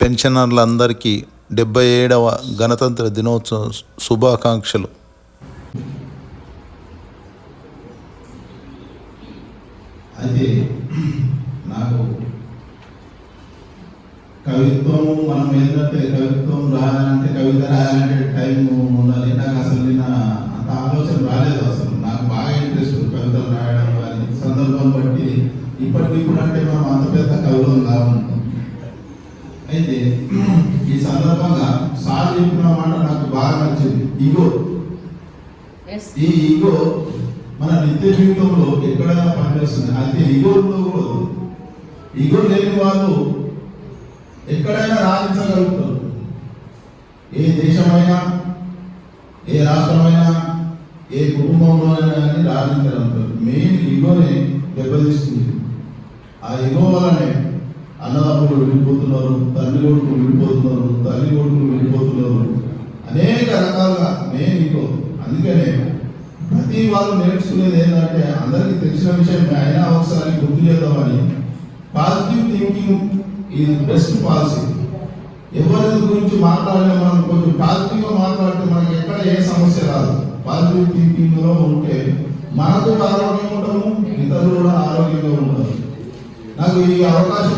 పెన్షనర్లందరికీ డెబ్బై ఏడవ గణతంత్ర దినోత్సవ శుభాకాంక్షలు. అయితే నాకు కవిత్వం మనం ఏంటంటే కవిత్వం రాయాలంటే కవిత రాయాలంటే టైం ఉండాలి. నాకు అసలు నిన్న అంత ఆలోచన రాలేదు అసలు. నాకు బాగా ఇంట్రెస్ట్ కవితలు రాయడం కానీ సందర్భం బట్టి. ఇప్పటికి ఇప్పుడు అంటే మనం అంత పెద్ద కవులం కావుంటాం అయితే ఈ సందర్భంగా సార్ చెప్పిన మాట నాకు బాగా నచ్చింది. ఇగో. ఎస్ ఈ ఈగో మన నిత్య జీవితంలో ఎక్కడైనా పనిచేస్తుంది. అయితే ఈగోలో కూడా ఈగో లేని వాళ్ళు ఎక్కడైనా రాణించగలుగుతారు. ఏ దేశమైనా ఏ రాష్ట్రమైనా ఏ కుటుంబంలోనైనా కానీ రాణించగలుగుతారు. మెయిన్ ఈగోని దెబ్బతీస్తుంది. ఆ ఈగో వల్లనే అన్నదమ్ములు విడిపోతున్నారు తల్లి కొడుకులు విడిపోతున్నారు తల్లి కొడుకులు విడిపోతున్నారు. అనేక రకాలుగా మెయిన్ ఈగో అందుకనే ప్రతి వాళ్ళు నేర్చుకునేది ఏంటంటే అందరికీ తెలిసిన విషయం అయినా ఒకసారి గుర్తు చేద్దామని పాజిటివ్ థింకింగ్ ఇది బెస్ట్ పాలసీ. ఎవరి గురించి మాట్లాడినా మనం కొంచెం పాజిటివ్గా మాట్లాడితే మనకి ఎక్కడ ఏ సమస్య రాదు. పాజిటివ్ థింకింగ్లో ఉంటే మనకు కూడా ఆరోగ్యంగా ఉంటాము ఇతరులు కూడా ఆరోగ్యంగా ఉంటారు. నాకు ఈ అవకాశం